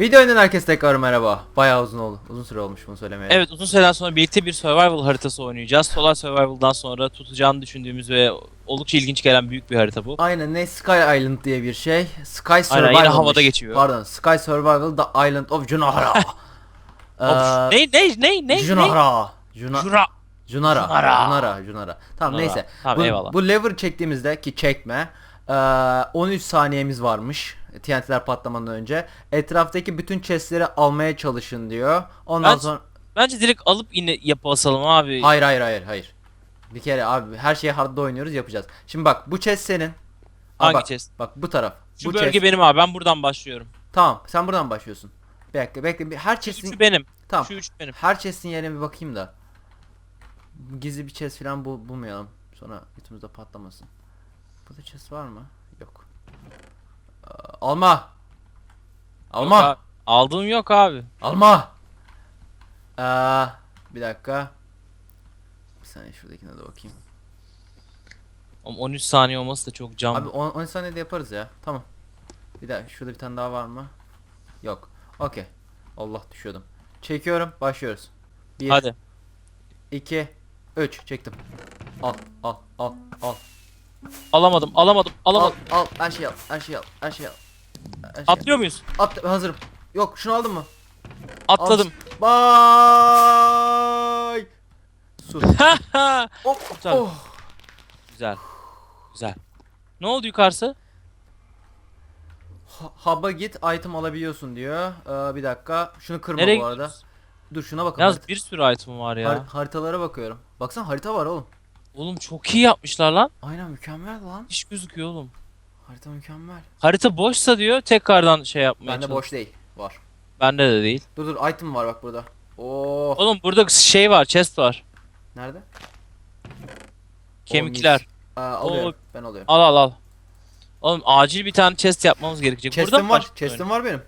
Video oyundan herkese tekrar merhaba. Bayağı uzun oldu. Uzun süre olmuş bunu söylemeye. Evet uzun süreden sonra birlikte bir survival haritası oynayacağız. Solar Survival'dan sonra tutacağını düşündüğümüz ve oldukça ilginç gelen büyük bir harita bu. Aynen ne Sky Island diye bir şey. Sky yine Survival. havada geçiyor. Pardon. Sky Survival The Island of Junara. Ee, ne ne ne ne ne? Junara. Juna, Jura. Junara. Junara. Junara. Junara. Tamam Junara. neyse. Tamam, bu, eyvallah. bu lever çektiğimizde ki çekme. ee, 13 saniyemiz varmış. TNT'ler patlamadan önce. Etraftaki bütün chestleri almaya çalışın diyor. Ondan Ben- sonra Bence direkt alıp yine yapı basalım abi. Hayır hayır hayır hayır. Bir kere abi her şeyi hardda oynuyoruz yapacağız. Şimdi bak bu chest senin. Aa, Hangi bak, chest? Bak bu taraf. Şu bu bölge chest. benim abi ben buradan başlıyorum. Tamam sen buradan başlıyorsun. Bekle bekle bir- her chest'in Şu benim. tamam. Şu üç benim. Her chest'in yerine bir bakayım da. Gizli bir chest falan bul bulmayalım. Sonra götümüzde patlamasın. Burada chest var mı? Yok. Alma. Alma. Yok abi. Aldığım yok abi. Alma. Aa, bir dakika. Bir saniye şuradakine de bakayım. Oğlum 13 saniye olması da çok can. Abi 10 10 saniyede yaparız ya. Tamam. Bir dakika şurada bir tane daha var mı? Yok. Okey. Allah düşüyordum. Çekiyorum. Başlıyoruz. 1 Hadi. 2 3 çektim. Al al al al. Alamadım alamadım Al alamadım. al her şeyi al. Her şeyi al. Her şeyi al. Her şeyi Atlıyor muyuz? al. At hazırım. Yok şunu aldın mı? Atladım. Bye. Su. Oh, Güzel. oh. Güzel. Güzel. Ne oldu yukarısı? Ha- Hub'a git item alabiliyorsun diyor. Ee, bir dakika. Şunu kırma Nereye bu arada. gidiyoruz? Dur şuna bakalım. Yalnız bir sürü item var ya. har- haritalara bakıyorum. Baksana harita var oğlum. Oğlum çok iyi yapmışlar lan. Aynen mükemmel lan. Hiç gözüküyor oğlum. Harita mükemmel. Harita boşsa diyor tekrardan şey yapmaya Bende çalış- boş değil. Var. Bende de değil. Dur dur item var bak burada. Oo. Oğlum burada şey var, chest var. Nerede? Kemikler. Aa, alıyorum. Ben alıyorum. Al al al. Oğlum acil bir tane chest yapmamız gerekecek. burada Chest'im mı var. Chest'im var benim.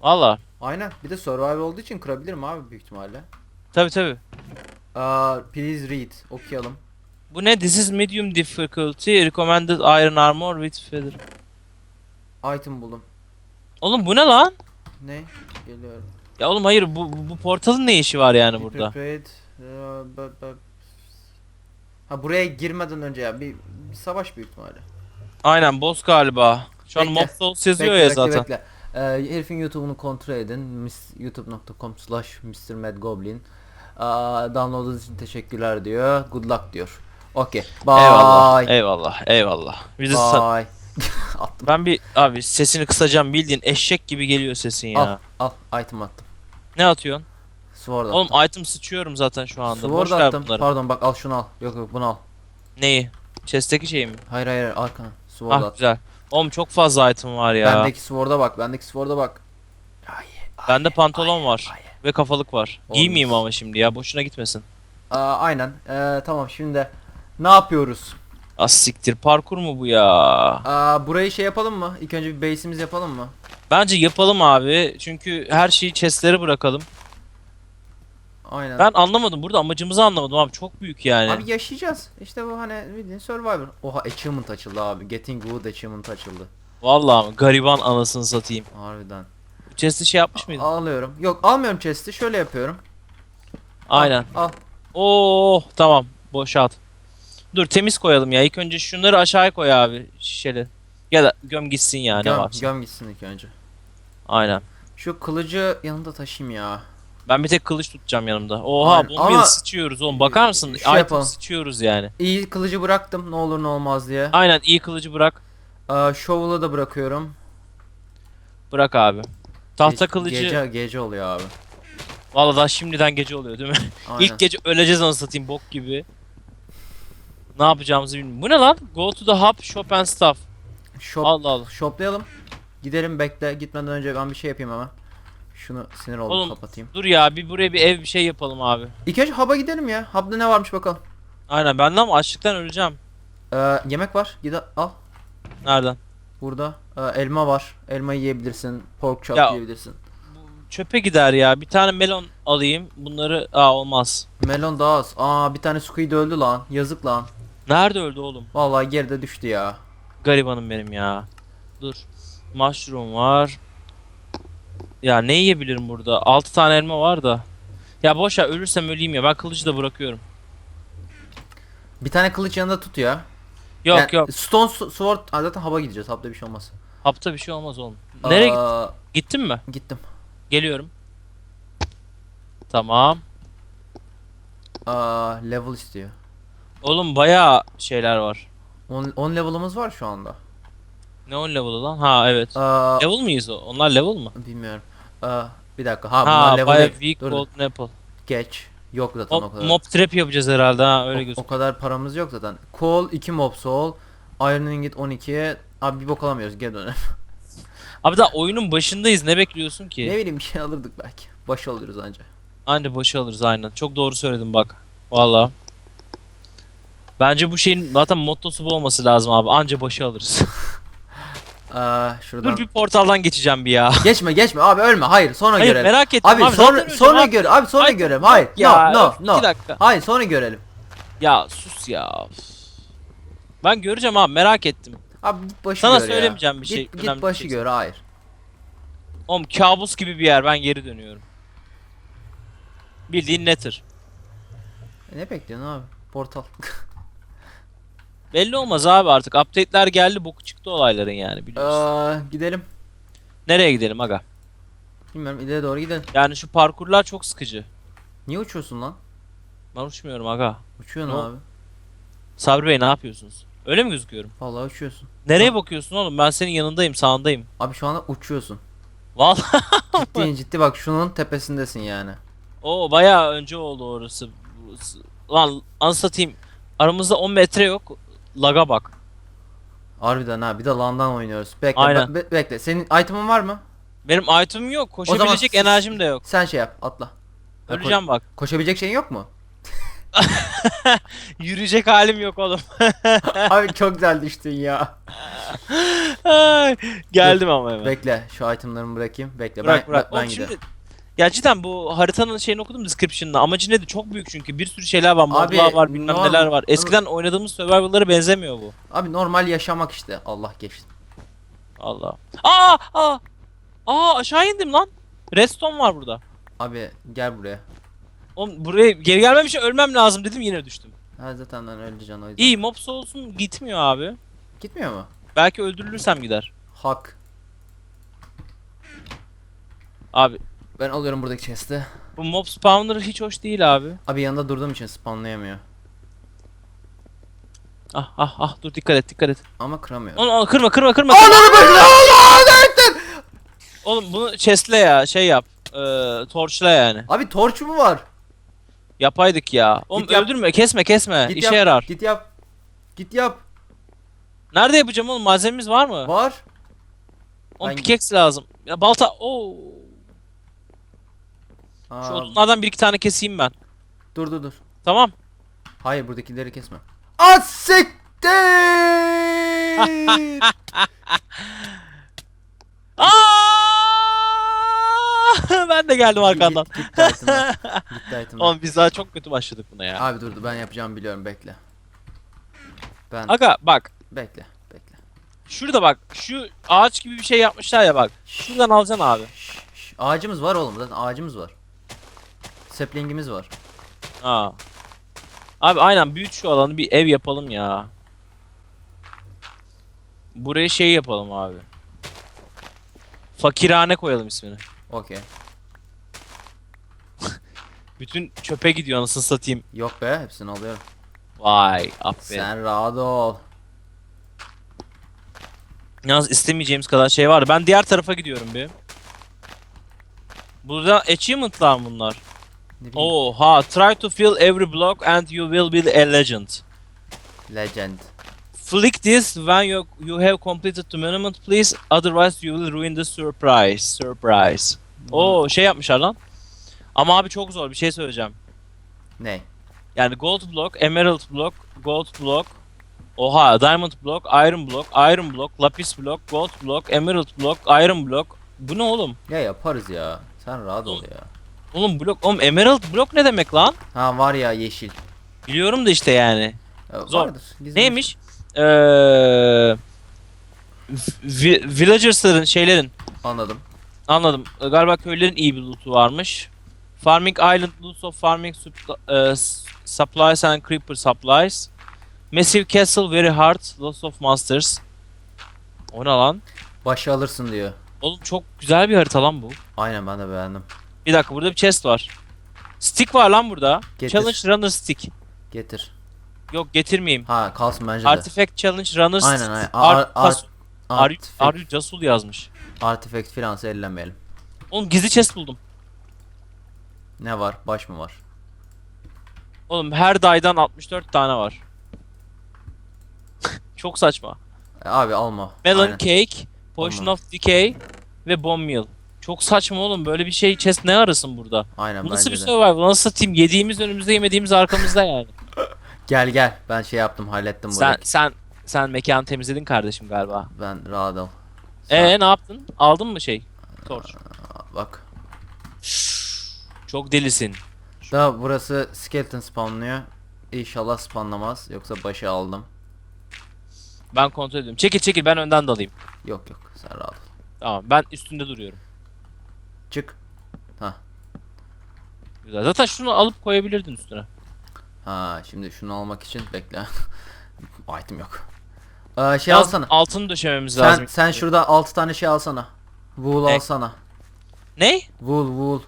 Valla. Aynen. Bir de survival olduğu için kırabilirim abi büyük ihtimalle. Tabi tabi. Aa, please read. Okuyalım. Bu ne? This is medium difficulty. Recommended iron armor with feather. Item buldum. Oğlum bu ne lan? Ne? Geliyorum. Ya oğlum hayır bu, bu, bu portalın ne işi var yani Be burada? prepared. Ba- Ha buraya girmeden önce ya bir, bir savaş büyük ihtimalle. Aynen boss galiba. Şu an Bekle. mob souls yazıyor ya zaten. Bekle. Ee, herifin YouTube'unu kontrol edin. Mis- youtube.com slash mrmadgoblin. Aa, downloadladığınız için teşekkürler diyor. Good luck diyor. Okey. Bye. Eyvallah. Eyvallah. Eyvallah. Bir de sa- Bye. Attım. ben bir abi sesini kısacağım bildiğin eşek gibi geliyor sesin ya. Al. Al. Item attım. Ne atıyorsun? Sword attım. Oğlum item sıçıyorum zaten şu anda. Sword Boş attım. bunları. Pardon bak al şunu al. Yok yok bunu al. Neyi? Chest'teki şey mi? Hayır hayır arkana. Sword Ah attım. güzel. Oğlum çok fazla item var ya. Bendeki sword'a bak. Bendeki sword'a bak. Ay, ay, Bende pantolon var. ay. Ve kafalık var. Olmaz. Giymeyeyim ama şimdi ya. Boşuna gitmesin. Aa, aynen. Ee, tamam şimdi de ne yapıyoruz? Az siktir. Parkur mu bu ya? Aa, burayı şey yapalım mı? İlk önce bir base'imiz yapalım mı? Bence yapalım abi. Çünkü her şeyi chestlere bırakalım. Aynen. Ben anlamadım. Burada amacımızı anlamadım abi. Çok büyük yani. Abi yaşayacağız. İşte bu hani bildiğin Survivor. Oha achievement açıldı abi. Getting Wood achievement açıldı. Vallahi mi? gariban anasını satayım. Harbiden. Chest'i şey yapmış mıydın? Alıyorum. Yok almıyorum chest'i. Şöyle yapıyorum. Aynen. Al. Oo tamam. Boşalt. Dur temiz koyalım ya. İlk önce şunları aşağıya koy abi. Şişeli. Ya da göm gitsin ya ne göm, varsa. göm gitsin ilk önce. Aynen. Şu kılıcı yanında taşıyayım ya. Ben bir tek kılıç tutacağım yanımda. Oha Aynen. bomba Ama- sıçıyoruz oğlum. Bakar mısın? Şey Item sıçıyoruz yani. İyi kılıcı bıraktım ne olur ne olmaz diye. Aynen iyi kılıcı bırak. Aa, shovel'ı da bırakıyorum. Bırak abi. Tahta Ge- kılıcı. Gece, gece oluyor abi. Vallahi daha şimdiden gece oluyor değil mi? Aynen. İlk gece öleceğiz anasını satayım bok gibi. Ne yapacağımızı bilmiyorum. Bu ne lan? Go to the hub, shop and stuff. Shop, Allah Allah. Shoplayalım. Gidelim bekle. Gitmeden önce ben bir şey yapayım ama. Şunu sinir oldum Oğlum. kapatayım. Dur ya bir buraya bir ev bir şey yapalım abi. İlk önce hub'a gidelim ya. Hub'da ne varmış bakalım. Aynen ben de ama açlıktan öleceğim. Ee, yemek var. Gide al. Nereden? Burada. Ee, elma var. Elma yiyebilirsin. Pork chop Ya- yiyebilirsin. Çöpe gider ya. Bir tane melon alayım. Bunları aa olmaz. Melon daha az. Aa bir tane squid öldü lan. Yazık lan. Nerede öldü oğlum? Vallahi geride düştü ya. Garibanım benim ya. Dur. Mushroom var. Ya ne yiyebilirim burada? 6 tane elma var da. Ya boş ver ölürsem öleyim ya. Ben kılıcı da bırakıyorum. Bir tane kılıç yanında tut ya. Yok Yani yok. Stone Sword Aa, zaten hava gideceğiz. Hapta bir şey olmaz. Hapta bir şey olmaz oğlum. Nereye Aa, gittin mi? gittim. Geliyorum. Tamam. Aa, level istiyor. Oğlum bayağı şeyler var. 10 level'ımız var şu anda. Ne on level'ı lan? Ha evet. Aa, Level miyiz o? Onlar level mı? bilmiyorum. Aa, bir dakika. Ha, Ha, bunlar level bayağı weak Dur, golden apple. geç. Yok zaten o Mob, kadar. mob trap yapacağız herhalde ha öyle o, o gözüküyor. kadar paramız yok zaten. Coal 2 mob soul. Iron ingot 12. Abi bir bok alamıyoruz. Geri dönelim. Abi daha oyunun başındayız ne bekliyorsun ki? ne bileyim bir şey alırdık belki. Baş alıyoruz anca. Anca başı alırız aynen. Çok doğru söyledin bak. Valla. Bence bu şeyin zaten mottosu bu olması lazım abi. Anca başı alırız. Aa, şuradan. Dur bir portaldan geçeceğim bir ya. Geçme geçme abi ölme. Hayır sonra Hayır görelim. merak ettim Abi, abi. sonra zaten sonra öleceğim abi. göre. Abi sonra Ay, görelim. Hayır. Ya, no no öf, no. iki dakika. Hayır sonra görelim. Ya sus ya. Ben göreceğim abi merak ettim. Abi git başı Sana gör ya. söylemeyeceğim bir şey, Git, önemli git bir başı şey. gör hayır. Oğlum kabus gibi bir yer ben geri dönüyorum. Bildiğin netir. E, ne bekliyorsun abi? Portal. Belli olmaz abi artık. Update'ler geldi boku çıktı olayların yani biliyorsun. Aa, gidelim. Nereye gidelim aga? Bilmiyorum ileri doğru gidelim. Yani şu parkurlar çok sıkıcı. Niye uçuyorsun lan? Ben uçmuyorum aga. Uçuyorsun Ne abi. Sabri Bey ne yapıyorsunuz? Öyle mi gözüküyorum? Vallahi uçuyorsun. Nereye bakıyorsun oğlum? Ben senin yanındayım, sağındayım. Abi şu anda uçuyorsun. Vallahi Ciddi ciddi bak şunun tepesindesin yani. o bayağı önce oldu orası. Burası- Lan anlatayım. Aramızda 10 metre yok. Laga bak. Harbiden ha bir de landan oynuyoruz. Bekle Aynen. be- be- bekle. Senin item'ın var mı? Benim item'im yok. Koşabilecek siz- enerjim de yok. Sen şey yap atla. Ko- Öleceğim bak. koşabilecek şeyin yok mu? Yürüyecek halim yok oğlum. Abi çok güzel düştün ya. Ay, Geldim ama hemen. Bekle şu itemlarımı bırakayım. Bekle Bırak ben, bırak. ben, ben Oğlum giderim. şimdi ya cidden bu haritanın şeyini okudum description'ını. Amacı nedir? Çok büyük çünkü. Bir sürü şeyler var. Abi, Modlar var, bilmem normal- neler var. Eskiden oynadığımız survival'lara benzemiyor bu. Abi normal yaşamak işte. Allah geçti. Allah. Aa! Aa! Aa aşağı indim lan. Redstone var burada. Abi gel buraya. Oğlum buraya geri gelmem için ölmem lazım dedim yine düştüm. Ha zaten ben öldüreceğim o yüzden. İyi mob olsun gitmiyor abi. Gitmiyor mu? Belki öldürülürsem gider. Hak. Abi Ben alıyorum buradaki chest'i. bu mob spawner hiç hoş değil abi. Abi yanında durduğum için spawnlayamıyor. Ah ah ah dur dikkat et dikkat et. Ama kıramıyor. Onu onu kırma kırma kırma. Ananı başına Allah Oğlum bunu chestle ya şey yap. Eee torchla yani. Abi torç mu var? Yapaydık ya. Oğlum Git yap. öldürme kesme kesme. Git İşe yap, yarar. Git yap. Git yap. Nerede yapacağım oğlum malzememiz var mı? Var. Oğlum Ben- pickaxe lazım. Ya balta. Oo. Şu Aa, odunlardan bir iki tane keseyim ben. dur dur dur. Tamam. Hayır buradakileri kesme. Asiktir! Aa! ben de geldim arkandan. Git, itemler. Oğlum biz daha çok kötü başladık buna ya. Abi dur dur ben yapacağımı biliyorum bekle. Ben Aga bak. bekle bekle. Şurada bak. Şu ağaç gibi bir şey yapmışlar ya bak. Şuradan alacaksın abi. Şş, şş, ağacımız var oğlum zaten ağacımız var. Saplingimiz var. Ha. Abi aynen büyüt şu alanı bir ev yapalım ya. Buraya şey yapalım abi. Fakirhane koyalım ismini. Okey. Bütün çöpe gidiyor anasını satayım. Yok be hepsini alıyorum. Vay aferin. Sen rahat ol. Yalnız istemeyeceğimiz kadar şey vardı. Ben diğer tarafa gidiyorum bir. Burada achievement'lar mı bunlar. Ne bileyim. Oha, try to fill every block and you will be a legend. Legend. Flick this when you you have completed the monument please otherwise you will ruin the surprise. Surprise. Oo şey yapmışlar lan. Ama abi çok zor bir şey söyleyeceğim. Ne? Yani gold block, emerald block, gold block, oha diamond block, iron block, iron block, lapis block, gold block, emerald block, iron block. Bu ne oğlum? Ya yaparız ya. Sen rahat ol ya. Oğlum blok, oğlum emerald block ne demek lan? Ha var ya yeşil. Biliyorum da işte yani. Ya, Zor. vardır, gizli Neymiş? Eee vi- villagers'ların şeylerin Anladım. Anladım. E, Galiba köylerin iyi bir loot'u varmış. Farming Island loots of farming e, supplies and creeper supplies. Massive castle very hard. Lots of monsters. O ne lan? Başı alırsın diyor. Oğlum çok güzel bir harita lan bu. Aynen ben de beğendim. Bir dakika burada bir chest var. Stick var lan burada. Getir. Challenge Runner Stick. Getir. Yok getirmeyeyim. Ha kalsın bence de. Artifact Challenge Runner Aynen Stick. aynen. Ar- Ar- ar- are you Casul yazmış. artifact filansa ellemeyelim. Oğlum gizli chest buldum. Ne var? Baş mı var? Oğlum her daydan 64 tane var. Çok saçma. E, abi alma. Melon Aynen. Cake, Potion Olmaz. of Decay ve Bone Meal. Çok saçma oğlum böyle bir şey chest ne arasın burada? Aynen Bu nasıl bence bir de. survival? Nasıl satayım? Yediğimiz önümüzde yemediğimiz arkamızda yani. Gel gel. Ben şey yaptım hallettim sen burayı. sen sen mekanı temizledin kardeşim galiba. Ben rahat ol. Sen- Ee ne yaptın? Aldın mı şey? Torch. Aa, Bak. Çok delisin. Da burası skeleton spawnlıyor. İnşallah spawnlamaz. Yoksa başı aldım. Ben kontrol ediyorum. Çekil çekil ben önden dalayım. Yok yok. Sen rahat ol. Tamam ben üstünde duruyorum. Çık. Güzel. Zaten şunu alıp koyabilirdin üstüne. Ha şimdi şunu almak için bekle. Item yok. Ee, şey Yalnız alsana. Altını döşememiz Sen, lazım. sen şurada 6 tane şey alsana. Wool Ne? alsana. Ne? Wool wool.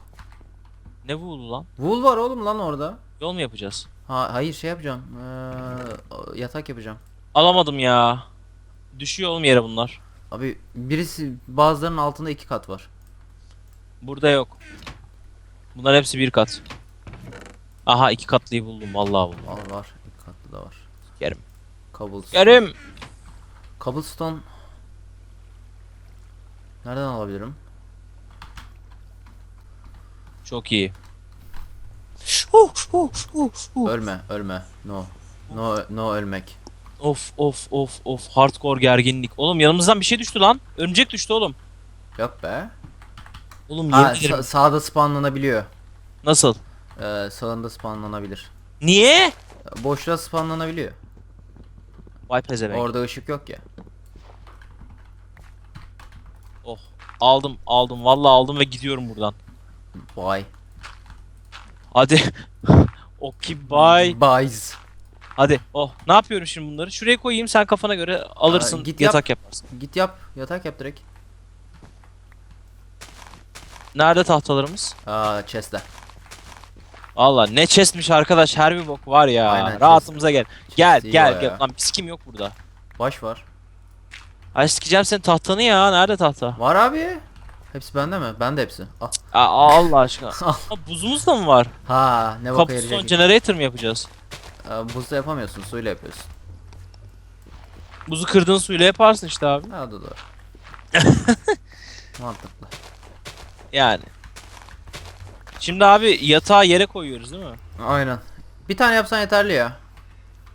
Ne bu lan? Wool var oğlum lan orada. Yol mu yapacağız? Ha hayır şey yapacağım. Ee, yatak yapacağım. Alamadım ya. Düşüyor oğlum yere bunlar. Abi birisi bazılarının altında iki kat var. Burada yok. Bunlar hepsi bir kat. Aha iki katlıyı buldum vallahi buldum. Al var. İki katlı da var. Yerim. Cobblestone. Yerim. Cobblestone. Nereden alabilirim? Çok iyi. Huh, huh, huh. Ölme, ölme. No. No, no ölmek. Of of of of hardcore gerginlik. Oğlum yanımızdan bir şey düştü lan. Örümcek düştü oğlum. Yok be. Oğlum Ha, ederim. sa- sağda spawnlanabiliyor. Nasıl? Ee, sağında spawnlanabilir. Niye? Boşluğa spawnlanabiliyor. Vay pezevenk. Orada ışık yok ya. Oh. Aldım aldım vallahi aldım ve gidiyorum buradan. Vay. Hadi. Okey bye. Buys. Hadi. Oh. Ne yapıyorum şimdi bunları? Şuraya koyayım sen kafana göre alırsın Aa, git yatak yaparsın. Git yap. Yatak yap direkt. Nerede tahtalarımız? Aa chest'te. Valla ne chestmiş arkadaş her bir bok var ya. Aynen, Rahatımıza gel. Gel iyi gel gel. ya. Lan piskim yok burada. Baş var. Ay sikeceğim senin tahtanı ya. Nerede tahta? Var abi. Hepsi bende mi? Bende hepsi. Al. Aa, Allah aşkına. Aa, buzumuz da mı var? Ha ne Cobblestone yarayacak. generator mı yapacağız? Ee, buzda yapamıyorsun. Suyla yapıyorsun. Buzu kırdığın suyla yaparsın işte abi. Ha doğru. Mantıklı. Yani. Şimdi abi yatağı yere koyuyoruz değil mi? Aynen. Bir tane yapsan yeterli ya.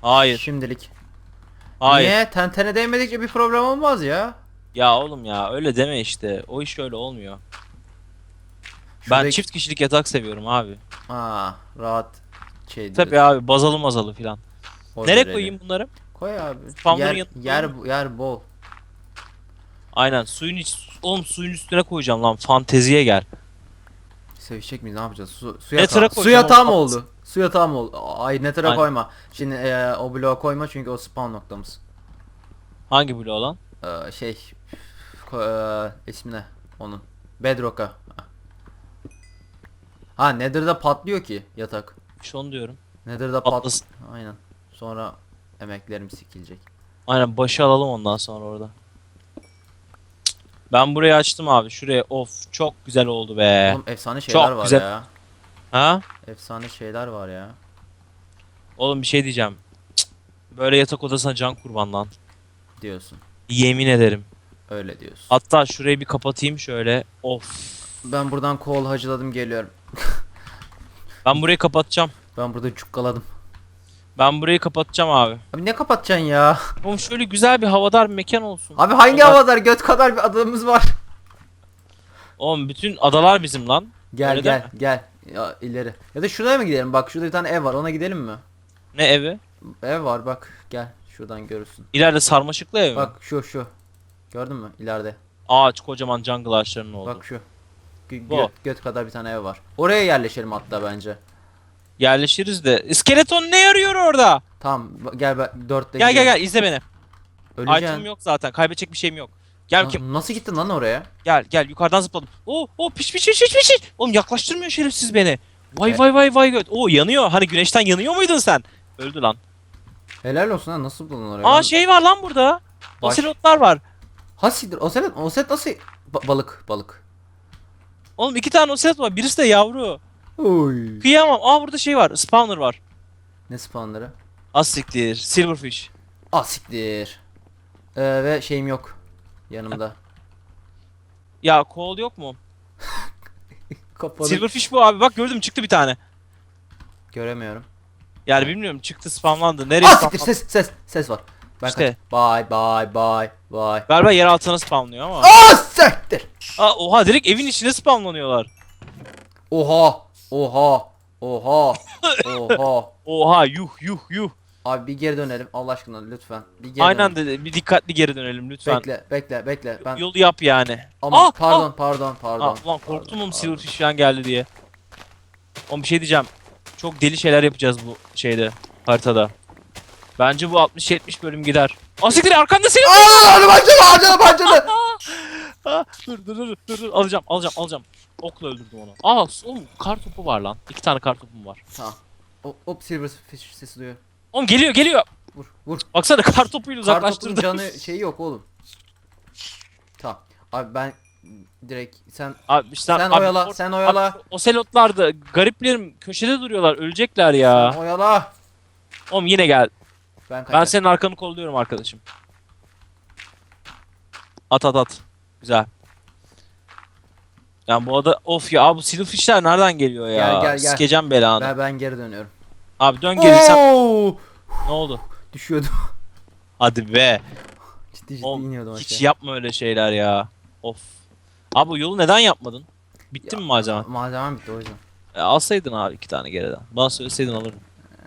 Hayır. Şimdilik. Hayır. Niye? Ten tene değmedikçe bir problem olmaz ya. Ya oğlum ya öyle deme işte. O iş öyle olmuyor. Ben Şuradaki- çift kişilik yatak seviyorum abi. Ha rahat şey Tabii abi bazalı mazalı filan. Nereye koyayım bunları? Koy abi. Spamların Yer, yanına yer, yer bol. Aynen suyun iç oğlum suyun üstüne koyacağım lan fanteziye gel. Sevişecek miyiz ne yapacağız? Su, su yatağı. Su yatağı mı oldu? Su yatağı mı oldu? Ay Nether'a Aynen. koyma. Şimdi e, o bloğa koyma çünkü o spawn noktamız. Hangi bloğu lan? E, şey ko- e, ismi ne onun? Bedrock'a. Ha Nether'da patlıyor ki yatak. İşte onu diyorum. Nether'da pat. Patlasın. Aynen. Sonra emeklerim sikilecek. Aynen başı alalım ondan sonra orada. Ben burayı açtım abi şuraya of çok güzel oldu be. Oğlum efsane şeyler var güzel. ya. Ha? Efsane şeyler var ya. Oğlum bir şey diyeceğim. Cık. Böyle yatak odasına can kurban lan. Diyorsun. Yemin ederim. Öyle diyorsun. Hatta şurayı bir kapatayım şöyle. Of. Ben buradan kol hacıladım geliyorum. Ben burayı kapatacağım. Ben burada cukkaladım. Ben burayı kapatacağım abi. Abi ne kapatacaksın ya? Oğlum şöyle güzel bir havadar bir mekan olsun. Abi hangi Havadar- havadar göt kadar bir adamımız var. Oğlum bütün adalar bizim lan. Gel Öyle gel deme. gel. Ya ileri. Ya da şuraya mı gidelim? Bak şurada bir tane ev var. Ona gidelim mi? Ne evi? Ev var bak. Gel. Şuradan görürsün. İleride sarmaşıklı ev mi? Bak şu şu. Gördün mü? İleride. Ağaç kocaman jungle ağaçlarının oldu. Bak şu. Gö- Bu. göt, göt kadar bir tane ev var. Oraya yerleşelim hatta bence. Yerleşiriz de. İskeleton ne yarıyor orada? Tamam gel ben dörtte Gel gel gel izle beni. Item'ım yok zaten. Kaybedecek bir şeyim yok. Gel Na- bakayım. Nasıl gittin lan oraya? Gel gel yukarıdan zıpladım. Oo oo piş piş piş piş piş. Oğlum yaklaştırmıyor şerefsiz beni. Vay E- vay vay vay göt. Oo yanıyor. Hani güneşten yanıyor muydun sen? Öldü lan. Helal olsun ha nasıl buldun orayı? Aa lan? şey var lan burada. Baş- Oselotlar var. Ha siktir. O set, o set nasıl? Ba- balık, balık. Oğlum iki tane oselot var. Birisi de yavru. Oy. Kıyamam. Aa burada şey var. Spawner var. Ne spawnları? Az siktir. Silverfish. Ah siktir. Ee, ve şeyim yok. Yanımda. Ya kol yok mu? Kapalı. Silverfish bu abi. Bak gördüm çıktı bir tane. Göremiyorum. Yani bilmiyorum çıktı spamlandı. Nereye Ah spamlandı? ses ses ses var. Ben İşte. kaç- Bye bye bye bye. Galiba yer altına spamlıyor ama. Ah siktir. Aa, oha direkt evin içine spamlanıyorlar. Oha. Oha. Oha. Oha. Oha yuh yuh yuh. Abi bir geri dönelim Allah aşkına lütfen. Bir geri Aynen dönelim. dedi. Bir dikkatli geri dönelim lütfen. Bekle bekle bekle. Ben Yolu yap yani. ama Ah, pardon pardon Aa, pardon. ulan korktum oğlum pardon. Silverfish falan geldi diye. Oğlum bir şey diyeceğim. Çok deli şeyler yapacağız bu şeyde haritada. Bence bu 60-70 bölüm gider. Aa siktir arkanda Silver. Aa hadi başladı hadi. Aa, dur dur dur dur dur alacağım alacağım alacağım. Okla öldürdüm onu. Aa oğlum kar topu var lan. İki tane kar topum var. Tamam. Hop hop silver fish sesi duyuyor. Oğlum geliyor geliyor. Vur vur. Baksana kar topuyla Kartopun uzaklaştırdı. canı şeyi yok oğlum. Tamam. Abi ben direkt sen Abi sen, sen abi, oyala or- sen oyala. Abi, oselotlar da gariplerim köşede duruyorlar ölecekler ya. Sen oyala. Oğlum yine gel. Ben Ben kaçar. senin arkanı kolluyorum arkadaşım. At at at. Güzel. Yani bu arada of ya bu silverfishler nereden geliyor ya? Gel, gel, gel. Sikeceğim belanı. Ben, ben geri dönüyorum. Abi dön geri sen ne oldu? Düşüyordum. Hadi be. ciddi ciddi Oğlum, iniyordum Hiç aşağı. yapma öyle şeyler ya. Of. Abi bu yolu neden yapmadın? Bitti mi malzeme? Malzemem bitti o yüzden. E, alsaydın abi iki tane geriden. Bana söyleseydin alırdım.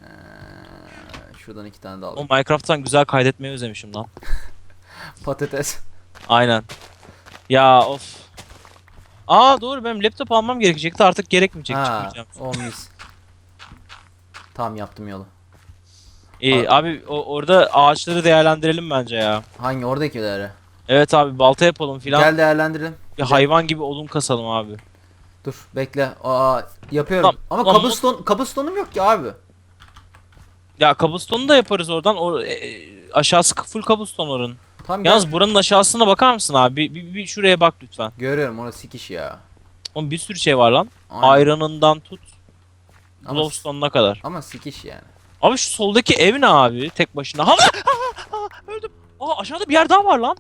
Ee, şuradan iki tane daha O alayım. Minecraft'tan güzel kaydetmeyi özlemişim lan. Patates. Aynen. Ya of. Aa doğru benim laptop almam gerekecekti artık gerekmeyecek Ha, çıkmayacağım. o mis. Tamam yaptım yolu. İyi abi o, orada ağaçları değerlendirelim bence ya. Hangi oradakileri? Evet abi balta yapalım filan. Gel değerlendirelim. Bir hayvan gibi odun kasalım abi. Dur bekle. Aa yapıyorum. Tamam, Ama tamam. cobblestone cobblestone'um yok ki abi. Ya cobblestone'u da yaparız oradan. O, e, e, aşağısı full cobblestone oranın. Gel. Yalnız buranın aşağısına bakar mısın abi? Bir, bir, bir şuraya bak lütfen. Görüyorum orası sikiş ya. Oğlum bir sürü şey var lan. Aynen. Iron'ından tut. Ama, Glowstone'una kadar. ama sikiş yani. Abi şu soldaki ev ne abi? Tek başına. Ha, ha, ha, öldüm. Aa aşağıda bir yer daha var lan.